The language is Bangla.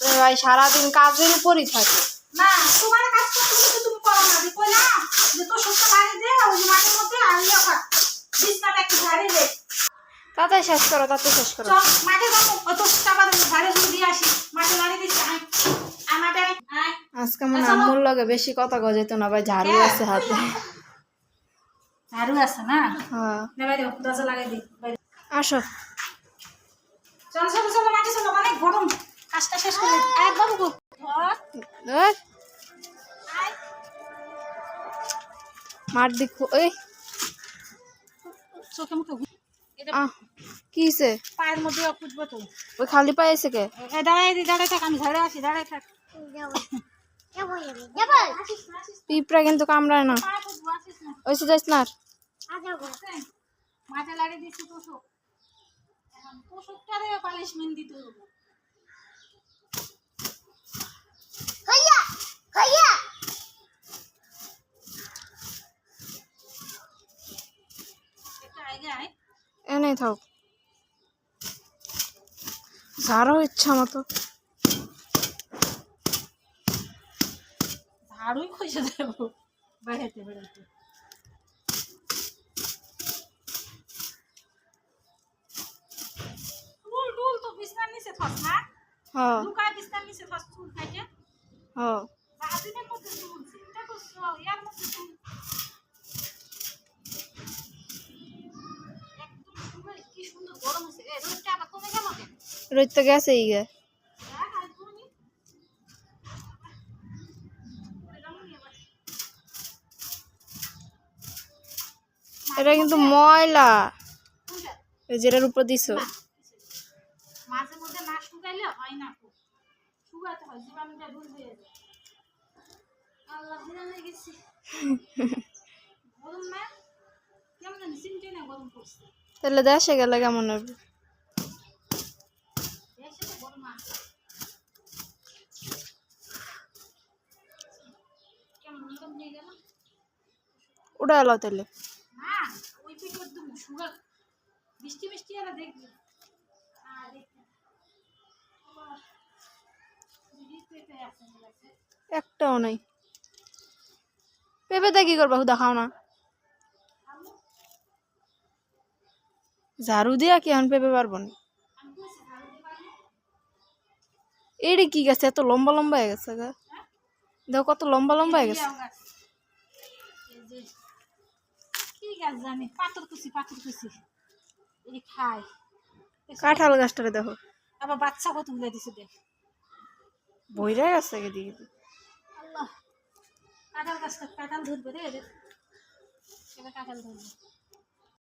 ভাই সারাদিন কাজের উপরই থাকে। না তোমার কাজ করতে তুমি করো না। যে তো সুস্থ বাড়ি দে ওই মাটির মধ্যে আর বিছনাটা একটু ঝাড়ে দে। তাতে শেষ করো তাতে শেষ করো। চল মাঠে যাব। অত টাকা ঝাড়ে যদি দিয়ে আসি। মাঠে বাড়ি দিচ্ছি আয়। আজকে মনে হয় আম্মুর লগে বেশি কথা গজাইতো না ভাই ঝাড়ু আছে হাতে। ঝাড়ু আছে না? হ্যাঁ। দরজা লাগাই দি আসো। চল চলো চলো মাঠে চলো অনেক গরম। কাজটা শেষ করে আয় মার দিক এই। চোখে মুখে ঘু- এটা আহ কি হইছে? পায়ের মধ্যে ফুটবো তো। ওই খালি পাইছে কে? দাঁড়াই দি দাঁড়াই থাক আমি আসি দাঁড়াই থাক। পিঁপড়া কিন্তু কামড়ায় না। পায়ে ফুটবো না। ওইসে যাইস না আর। লাগিয়ে দিচ্ছি তোষক। এখন তোষকটারে পালিশমেন্ট দিতে হবে এনেই থাক। ঝাড়ো ইচ্ছা মতো। ঝাড়ুই খুঁজে দেবো। বেড়াতে বেড়াতে হ্যাঁ? লুকায় বিছনার নিচে থাক চুল কাটে। হ্যাঁ। মধ্যে চুল রোজ তো গেছে ই গে এটা কিন্তু ময়লা। এই যেটার উপর দিছো। মাঝে মধ্যে না শুকাইলে হয় না শুকাতে হয় জীবাণুটা দূর হয়ে যায় আল্লাহ হয়ে গেছি গরম না কেমন জানি না গরম পড়ছে তাহলে দেশে গেলে কেমন হবে এসে তো গরম আছে কেমন গরম হয়ে গেল উড়া এলো তাহলে না ওই পিঠে একদম সুগার বৃষ্টি বৃষ্টি এলা দেখবি আর দেখবি আবার দিদি পেঁপে আছে আমার কাছে। একটাও নাই। পেঁপেতে কি করবা হুদা খাও না। ঝাড়ু দিয়া কি এখন পেঁপে পারব না? কি গেছে এত লম্বা লম্বা হয়ে গেছে গা? দেখো কত লম্বা লম্বা হয়ে গেছে। কি গাছ জানি পাথর কুচি পাথর কুচি এই খায় কাঁঠাল গাছটারে দেখো। আবার বাচ্চা কত তুলে দিছে দেখ। বইরা গেছে এদিকে। আল্লাহ। কাঁঠাল গাছটা কাঁঠাল ধরবে রে কাঁঠাল ধরবে।